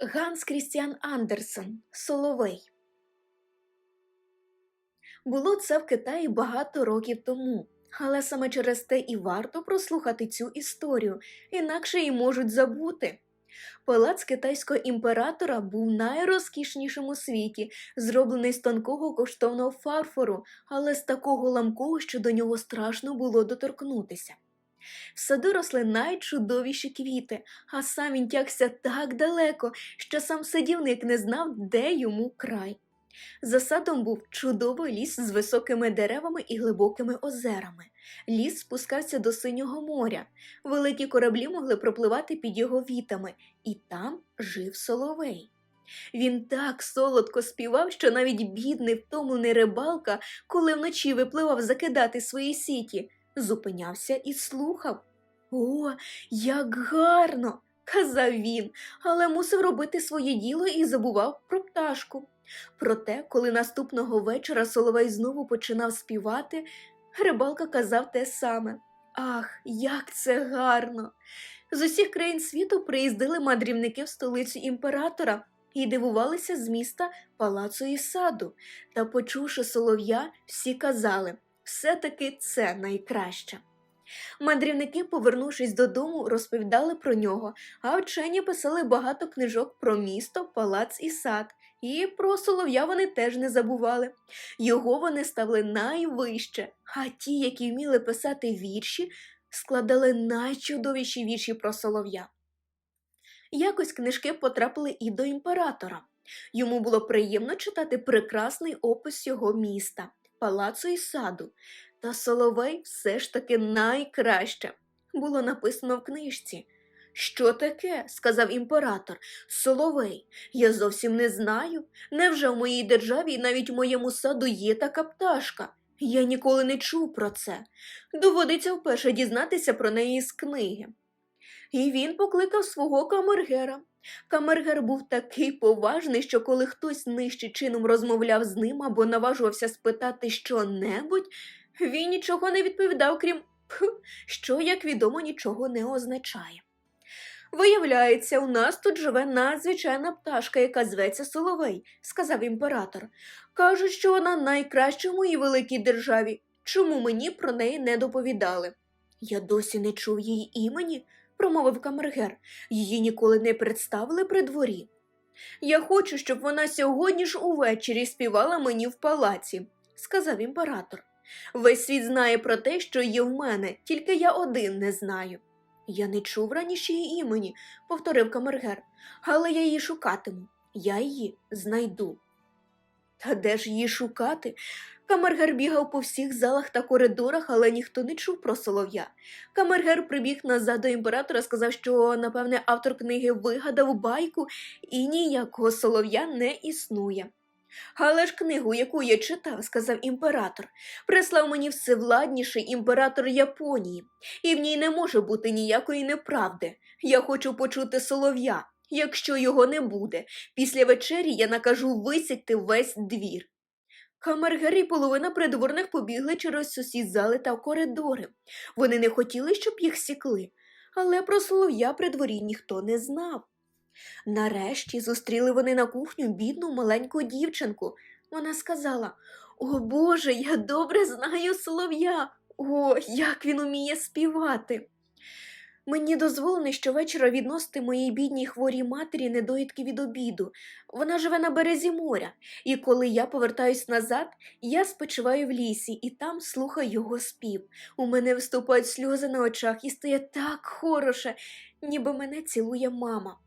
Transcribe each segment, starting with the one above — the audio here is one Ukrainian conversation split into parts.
Ганс Крістіан Андерсен Соловей. Було це в Китаї багато років тому, але саме через те і варто прослухати цю історію, інакше її можуть забути. Палац китайського імператора був найрозкішнішим у світі, зроблений з тонкого коштовного фарфору, але з такого ламкого, що до нього страшно було доторкнутися. В саду росли найчудовіші квіти, а сам він тягся так далеко, що сам садівник не знав, де йому край. За садом був чудовий ліс з високими деревами і глибокими озерами. Ліс спускався до синього моря. Великі кораблі могли пропливати під його вітами, і там жив соловей. Він так солодко співав, що навіть бідний втомлений рибалка, коли вночі випливав закидати свої сіті, зупинявся і слухав. О, як гарно! казав він, але мусив робити своє діло і забував про пташку. Проте, коли наступного вечора Соловей знову починав співати, рибалка казав те саме. Ах, як це гарно! З усіх країн світу приїздили мандрівники в столицю імператора і дивувалися з міста палацу і саду. Та, почувши солов'я, всі казали все-таки це найкраще. Мандрівники, повернувшись додому, розповідали про нього, а вчені писали багато книжок про місто, палац і сад. І про солов'я вони теж не забували. Його вони ставили найвище, а ті, які вміли писати вірші, складали найчудовіші вірші про солов'я. Якось книжки потрапили і до імператора. Йому було приємно читати прекрасний опис його міста, палацу і саду. Та Соловей все ж таки найкраще було написано в книжці. Що таке? сказав імператор. Соловей, я зовсім не знаю. Невже в моїй державі і навіть в моєму саду є така пташка? Я ніколи не чув про це. Доводиться вперше дізнатися про неї з книги. І він покликав свого камергера. Камергер був такий поважний, що коли хтось нижче чином розмовляв з ним або наважувався спитати що-небудь, він нічого не відповідав, крім що, як відомо, нічого не означає. Виявляється, у нас тут живе надзвичайна пташка, яка зветься Соловей, сказав імператор. Кажуть, що вона найкраща в моїй великій державі. Чому мені про неї не доповідали? Я досі не чув її імені, промовив камергер. Її ніколи не представили при дворі. Я хочу, щоб вона сьогодні ж увечері співала мені в палаці, сказав імператор. Весь світ знає про те, що є в мене, тільки я один не знаю. Я не чув раніше її імені, повторив камергер, але я її шукатиму. Я її знайду. Та де ж її шукати? Камергер бігав по всіх залах та коридорах, але ніхто не чув про солов'я. Камергер прибіг назад до імператора, сказав, що, напевне, автор книги вигадав байку і ніякого солов'я не існує. Але ж книгу, яку я читав, сказав імператор, прислав мені всевладніший імператор Японії, і в ній не може бути ніякої неправди. Я хочу почути солов'я. Якщо його не буде, після вечері я накажу висікти весь двір. Камергер і половина придворних побігли через усі зали та коридори. Вони не хотіли, щоб їх сікли, але про солов'я при дворі ніхто не знав. Нарешті зустріли вони на кухню бідну маленьку дівчинку. Вона сказала О Боже, я добре знаю солов'я. О, як він уміє співати. Мені дозволено щовечора відносити моїй бідній хворій матері недоїдки від обіду. Вона живе на березі моря, і коли я повертаюсь назад, я спочиваю в лісі і там слухаю його спів. У мене виступають сльози на очах і стає так хороше, ніби мене цілує мама.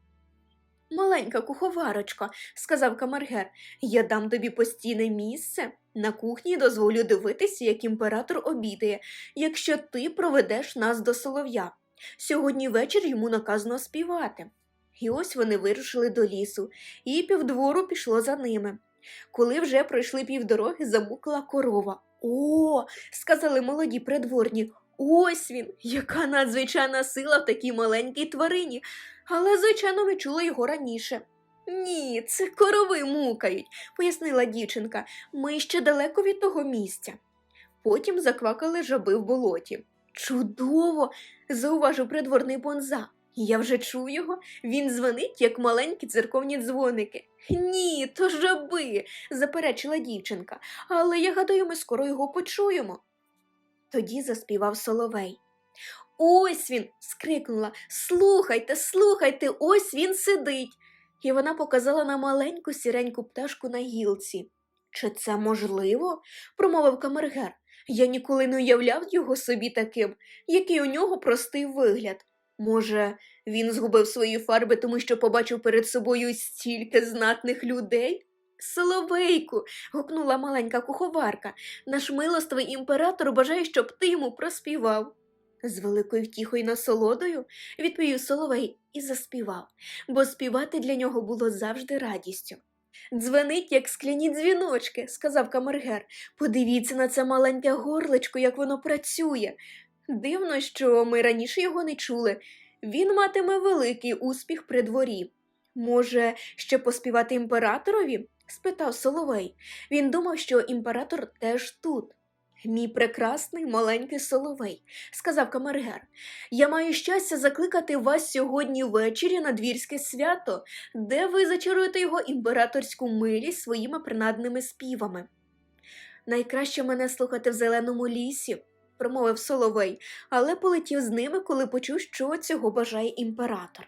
Маленька куховарочка, сказав камергер, я дам тобі постійне місце. На кухні дозволю дивитися, як імператор обідає, якщо ти проведеш нас до солов'я. Сьогодні вечір йому наказано співати. І ось вони вирушили до лісу, і півдвору пішло за ними. Коли вже пройшли півдороги, замукла корова. О, сказали молоді придворні. Ось він, яка надзвичайна сила в такій маленькій тварині. Але, звичайно, ви чули його раніше. Ні, це корови мукають, пояснила дівчинка. Ми ще далеко від того місця. Потім заквакали жаби в болоті. Чудово, зауважив придворний бонза. Я вже чую його, він дзвонить, як маленькі церковні дзвоники. Ні, то жаби, заперечила дівчинка, але я гадаю, ми скоро його почуємо. Тоді заспівав соловей. Ось він. скрикнула. Слухайте, слухайте, ось він сидить. І вона показала на маленьку сіреньку пташку на гілці. Чи це можливо? промовив камергер. Я ніколи не уявляв його собі таким, який у нього простий вигляд. Може, він згубив свої фарби, тому що побачив перед собою стільки знатних людей? Соловейку. гукнула маленька куховарка. Наш милостивий імператор бажає, щоб ти йому проспівав. З великою втіхою насолодою, відповів Соловей і заспівав, бо співати для нього було завжди радістю. Дзвенить, як скляні дзвіночки, сказав камергер. Подивіться на це маленьке горлечко, як воно працює. Дивно, що ми раніше його не чули. Він матиме великий успіх при дворі. Може, ще поспівати імператорові? спитав Соловей. Він думав, що імператор теж тут. Мій прекрасний маленький соловей, сказав камергер, я маю щастя закликати вас сьогодні ввечері на двірське свято, де ви зачаруєте його імператорську милість своїми принадними співами. Найкраще мене слухати в зеленому лісі, промовив соловей, але полетів з ними, коли почув, що цього бажає імператор.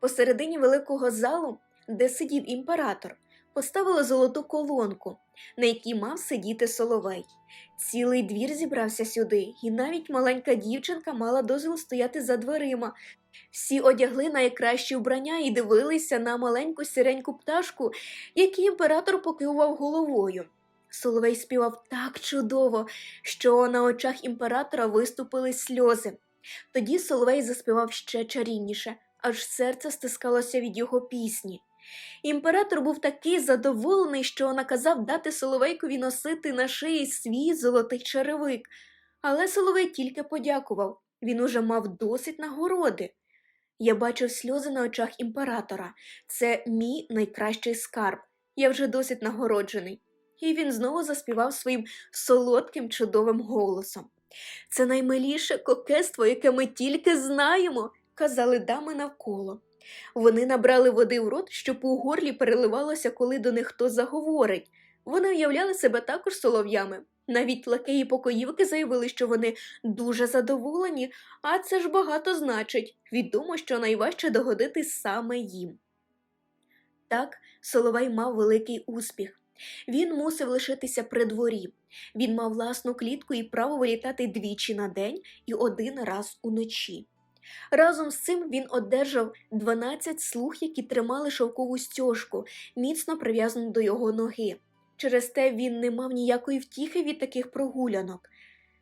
Посередині великого залу, де сидів імператор, поставили золоту колонку, на якій мав сидіти соловей. Цілий двір зібрався сюди, і навіть маленька дівчинка мала дозвіл стояти за дверима. Всі одягли найкращі вбрання і дивилися на маленьку сіреньку пташку, яку імператор покивав головою. Соловей співав так чудово, що на очах імператора виступили сльози. Тоді Соловей заспівав ще чарівніше, аж серце стискалося від його пісні. Імператор був такий задоволений, що наказав дати Соловейкові носити на шиї свій золотий черевик. Але Соловей тільки подякував він уже мав досить нагороди. Я бачив сльози на очах імператора. Це мій найкращий скарб. Я вже досить нагороджений. І він знову заспівав своїм солодким чудовим голосом. Це наймиліше кокетство, яке ми тільки знаємо, казали дами навколо. Вони набрали води в рот, щоб у горлі переливалося, коли до них хто заговорить. Вони уявляли себе також солов'ями. Навіть лакеї покоївки заявили, що вони дуже задоволені, а це ж багато значить. Відомо, що найважче догодити саме їм. Так, Соловей мав великий успіх. Він мусив лишитися при дворі. Він мав власну клітку і право вилітати двічі на день і один раз уночі. Разом з цим він одержав 12 слуг, які тримали шовкову стяжку, міцно прив'язану до його ноги. Через те він не мав ніякої втіхи від таких прогулянок.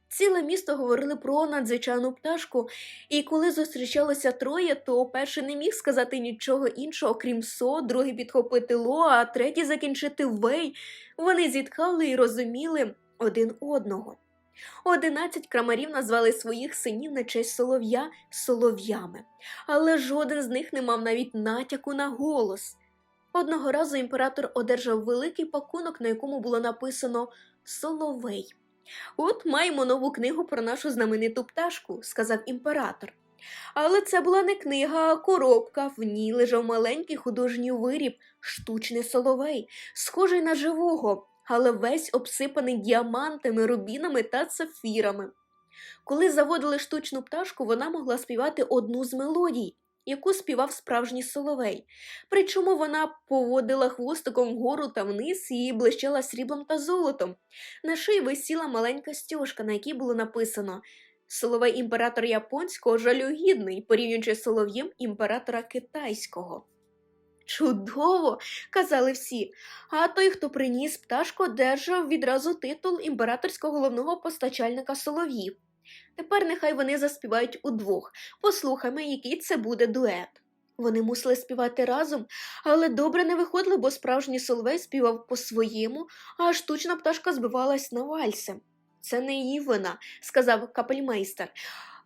Ціле місто говорили про надзвичайну пташку, і коли зустрічалося троє, то перший не міг сказати нічого іншого, крім со, другий підхопити ло, а третій закінчити вей. Вони зітхали і розуміли один одного. Одинадцять крамарів назвали своїх синів на честь солов'я солов'ями, але жоден з них не мав навіть натяку на голос. Одного разу імператор одержав великий пакунок, на якому було написано Соловей. От маємо нову книгу про нашу знамениту пташку, сказав імператор. Але це була не книга, а коробка. В ній лежав маленький художній виріб, штучний соловей, схожий на живого, але весь обсипаний діамантами, рубінами та сафірами. Коли заводили штучну пташку, вона могла співати одну з мелодій, яку співав справжній соловей. Причому вона поводила хвостиком вгору та вниз і блищала сріблом та золотом. На шиї висіла маленька стяжка, на якій було написано Соловей імператор японського жалюгідний, порівнюючи з солов'єм імператора китайського. Чудово, казали всі. А той, хто приніс пташку, одержав відразу титул імператорського головного постачальника солов'їв. Тепер нехай вони заспівають удвох. Послухаймо, який це буде дует. Вони мусили співати разом, але добре не виходило, бо справжній соловей співав по-своєму, а штучна пташка збивалась на вальси. Це не її вина, сказав капельмейстер.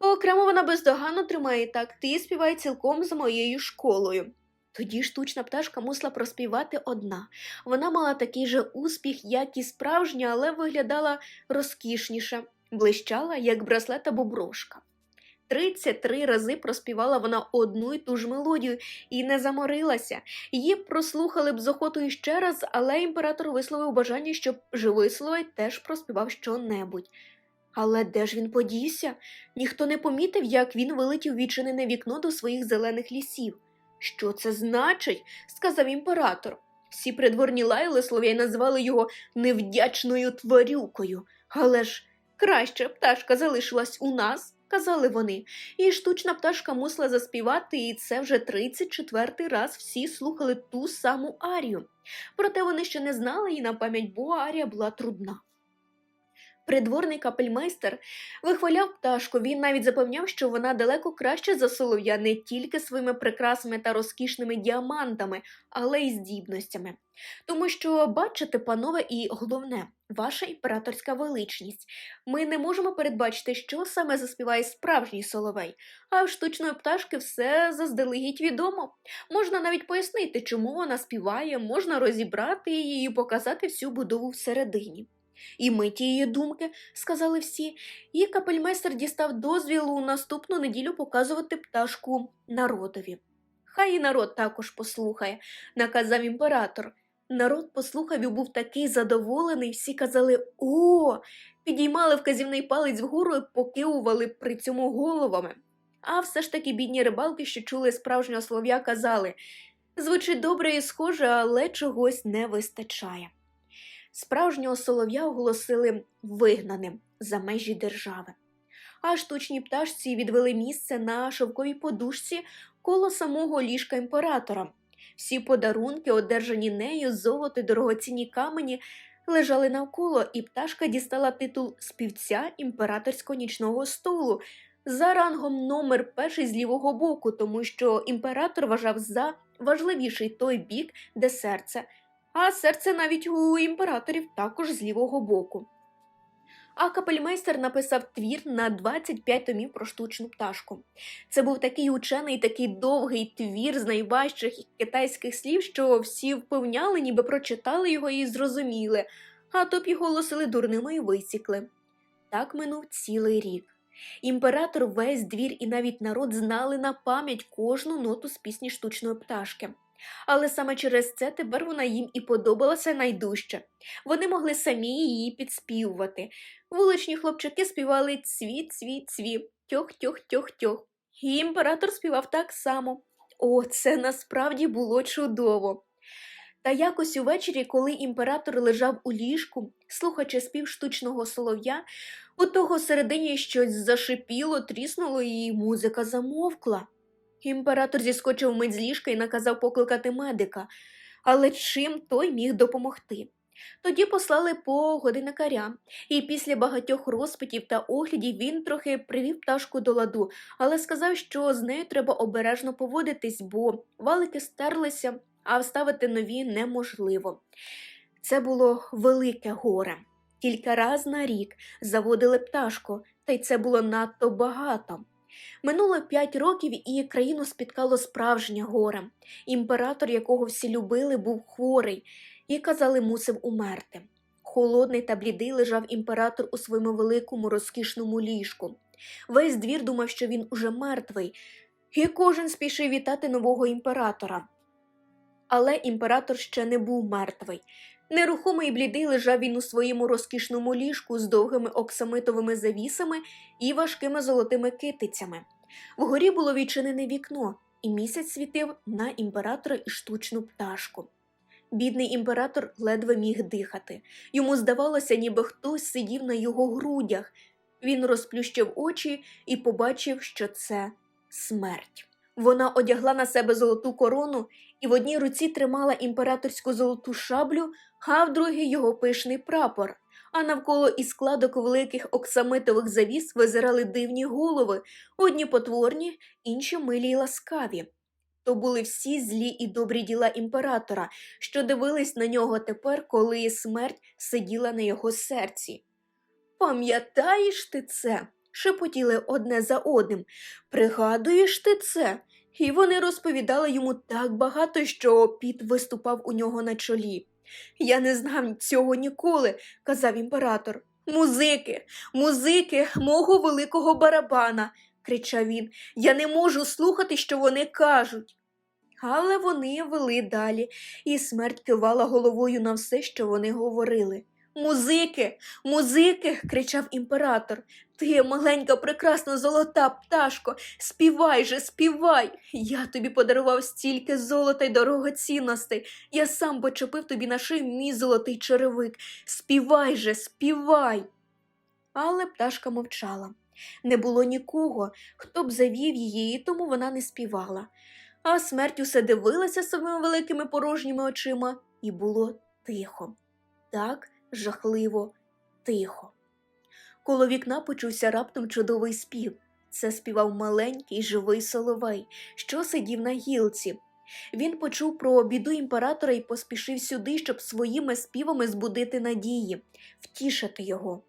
Окремо вона бездоганно тримає такти і співає цілком за моєю школою. Тоді штучна пташка мусила проспівати одна. Вона мала такий же успіх, як і справжня, але виглядала розкішніше, блищала, як браслет або брошка. 33 рази проспівала вона одну й ту ж мелодію і не заморилася. Її прослухали б з охотою ще раз, але імператор висловив бажання, щоб живий Соловей теж проспівав щонебудь. Але де ж він подівся? Ніхто не помітив, як він вилетів відчинене вікно до своїх зелених лісів. Що це значить? сказав імператор. Всі придворні лаяли Солов'я й назвали його невдячною тварюкою. Але ж краща пташка залишилась у нас, казали вони, і штучна пташка мусила заспівати, і це вже 34-й раз всі слухали ту саму арію. Проте вони ще не знали її на пам'ять, бо арія була трудна. Придворний капельмейстер вихваляв пташку, він навіть запевняв, що вона далеко краще за солов'я не тільки своїми прикрасами та розкішними діамантами, але й здібностями. Тому що, бачите, панове, і головне, ваша імператорська величність. Ми не можемо передбачити, що саме заспіває справжній соловей, а в штучної пташки все заздалегідь відомо. Можна навіть пояснити, чому вона співає, можна розібрати її і показати всю будову всередині. І ми тієї думки, сказали всі, і капельмейстер дістав дозвіл у наступну неділю показувати пташку народові. Хай і народ також послухає, наказав імператор. Народ послухав і був такий задоволений, всі казали О, підіймали вказівний палець вгору і покивували при цьому головами. А все ж таки бідні рибалки, що чули справжнього слов'я, казали звучить добре і схоже, але чогось не вистачає. Справжнього солов'я оголосили вигнаним за межі держави. А штучній пташці відвели місце на шовковій подушці коло самого ліжка імператора. Всі подарунки, одержані нею, золото дорогоцінні камені, лежали навколо, і пташка дістала титул співця імператорського нічного столу за рангом номер перший з лівого боку, тому що імператор вважав за важливіший той бік, де серце, а серце навіть у імператорів також з лівого боку. А капельмейстер написав твір на 25 томів про штучну пташку. Це був такий учений, такий довгий твір з найважчих китайських слів, що всі впевняли, ніби прочитали його і зрозуміли, а то б його голосили дурними і висікли. Так минув цілий рік. Імператор, весь двір і навіть народ знали на пам'ять кожну ноту з пісні штучної пташки. Але саме через це тепер вона їм і подобалася найдужче. Вони могли самі її підспівувати. Вуличні хлопчаки співали цві, цві, цві, тьох, тьох, тьох, тьох. І імператор співав так само. О, це насправді було чудово. Та якось увечері, коли імператор лежав у ліжку, слухаючи спів штучного солов'я, у того середині щось зашипіло, тріснуло, і музика замовкла. Імператор зіскочив мить з ліжка і наказав покликати медика, але чим той міг допомогти? Тоді послали по годинникаря, і після багатьох розпитів та оглядів він трохи привів пташку до ладу, але сказав, що з нею треба обережно поводитись, бо валики стерлися, а вставити нові неможливо. Це було велике горе. Кілька раз на рік заводили пташку, та й це було надто багато. Минуло п'ять років, і країну спіткало справжнє горе. Імператор, якого всі любили, був хворий і, казали, мусив умерти. Холодний та блідий лежав імператор у своєму великому розкішному ліжку. Весь двір думав, що він уже мертвий, і кожен спішив вітати нового імператора. Але імператор ще не був мертвий. Нерухомий і блідий лежав він у своєму розкішному ліжку з довгими оксамитовими завісами і важкими золотими китицями. Вгорі було відчинене вікно, і місяць світив на імператора і штучну пташку. Бідний імператор ледве міг дихати. Йому здавалося, ніби хтось сидів на його грудях. Він розплющив очі і побачив, що це смерть. Вона одягла на себе золоту корону і в одній руці тримала імператорську золоту шаблю, а в другій його пишний прапор. А навколо із складок великих оксамитових завіс визирали дивні голови, одні потворні, інші милі й ласкаві. То були всі злі і добрі діла імператора, що дивились на нього тепер, коли смерть сиділа на його серці. Пам'ятаєш ти це? шепотіли одне за одним. Пригадуєш ти це? І вони розповідали йому так багато, що піт виступав у нього на чолі. Я не знав цього ніколи, казав імператор. Музики, музики мого великого барабана. кричав він. Я не можу слухати, що вони кажуть. Але вони вели далі, і смерть кивала головою на все, що вони говорили. Музики, музики, кричав імператор. Ти, маленька, прекрасна золота пташко, співай же, співай. Я тобі подарував стільки золота й дорогоцінностей. Я сам почепив тобі на шию мій золотий черевик. Співай же, співай. Але пташка мовчала. Не було нікого, хто б завів її, і тому вона не співала. А смерть усе дивилася своїми великими порожніми очима, і було тихо. Так жахливо тихо. Коло вікна почувся раптом чудовий спів. Це співав маленький живий соловей, що сидів на гілці. Він почув про біду імператора і поспішив сюди, щоб своїми співами збудити надії, втішити його.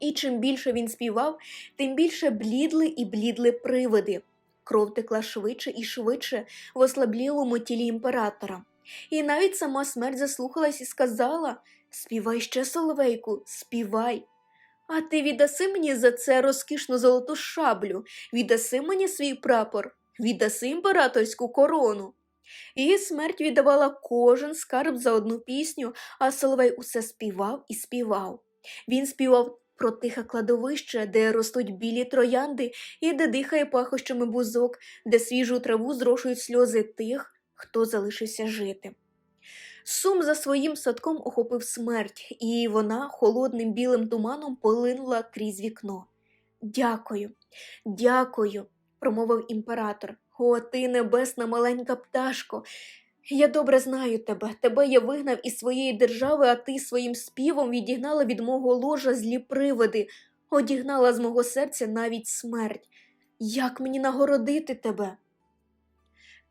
І чим більше він співав, тим більше блідли і блідли привиди. Кров текла швидше і швидше в ослаблілому тілі імператора. І навіть сама смерть заслухалась і сказала Співай ще, соловейку, співай. А ти віддаси мені за це розкішну золоту шаблю, віддаси мені свій прапор, віддаси імператорську корону. І смерть віддавала кожен скарб за одну пісню, а Соловей усе співав і співав. Він співав про тихе кладовище, де ростуть білі троянди і де дихає пахощами бузок, де свіжу траву зрошують сльози тих, хто залишився жити. Сум за своїм садком охопив смерть, і вона холодним білим туманом полинула крізь вікно. Дякую, дякую, промовив імператор. О, ти небесна маленька пташко. Я добре знаю тебе. Тебе я вигнав із своєї держави, а ти своїм співом відігнала від мого ложа злі привиди, одігнала з мого серця навіть смерть. Як мені нагородити тебе?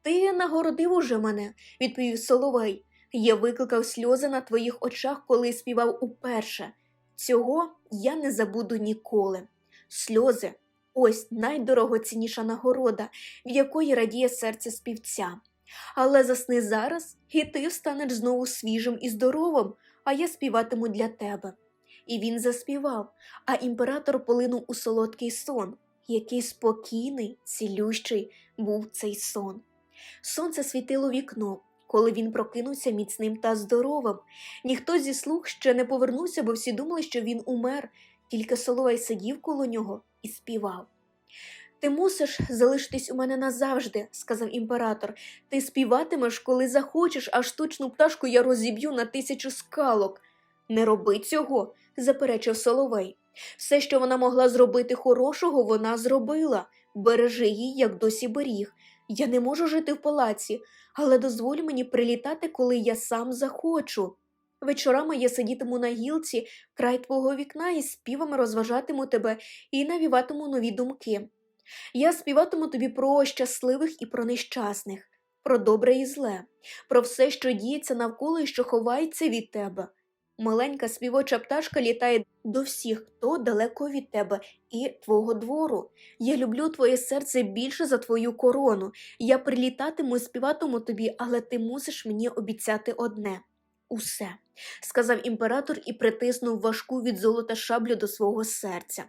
Ти нагородив уже мене, відповів Соловей. Я викликав сльози на твоїх очах, коли співав уперше. Цього я не забуду ніколи. Сльози ось найдорогоцінніша нагорода, від якої радіє серце співця. Але засни зараз, і ти встанеш знову свіжим і здоровим, а я співатиму для тебе. І він заспівав, а імператор полинув у солодкий сон, який спокійний, цілющий був цей сон. Сонце світило вікно, коли він прокинувся міцним та здоровим. Ніхто зі слуг ще не повернувся, бо всі думали, що він умер, тільки Соловей сидів коло нього і співав. Ти мусиш залишитись у мене назавжди, сказав імператор. Ти співатимеш, коли захочеш, а штучну пташку я розіб'ю на тисячу скалок. Не роби цього, заперечив Соловей. Все, що вона могла зробити хорошого, вона зробила. Бережи її, як досі беріг. Я не можу жити в палаці, але дозволь мені прилітати, коли я сам захочу. Вечорами я сидітиму на гілці край твого вікна і співами розважатиму тебе і навіватиму нові думки. Я співатиму тобі про щасливих і про нещасних, про добре і зле, про все, що діється навколо і що ховається від тебе. Маленька співоча пташка літає до всіх, хто далеко від тебе і твого двору. Я люблю твоє серце більше за твою корону. Я прилітатиму і співатиму тобі, але ти мусиш мені обіцяти одне. Усе, сказав імператор і притиснув важку від золота шаблю до свого серця.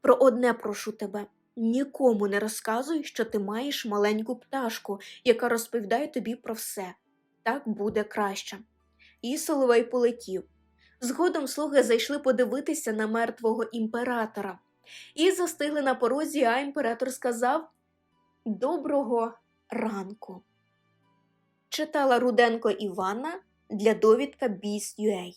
Про одне прошу тебе. Нікому не розказуй, що ти маєш маленьку пташку, яка розповідає тобі про все. Так буде краще. І Соловей полетів. Згодом слуги зайшли подивитися на мертвого імператора і застигли на порозі, а імператор сказав Доброго ранку. Читала Руденко Івана для довідка Біс.UA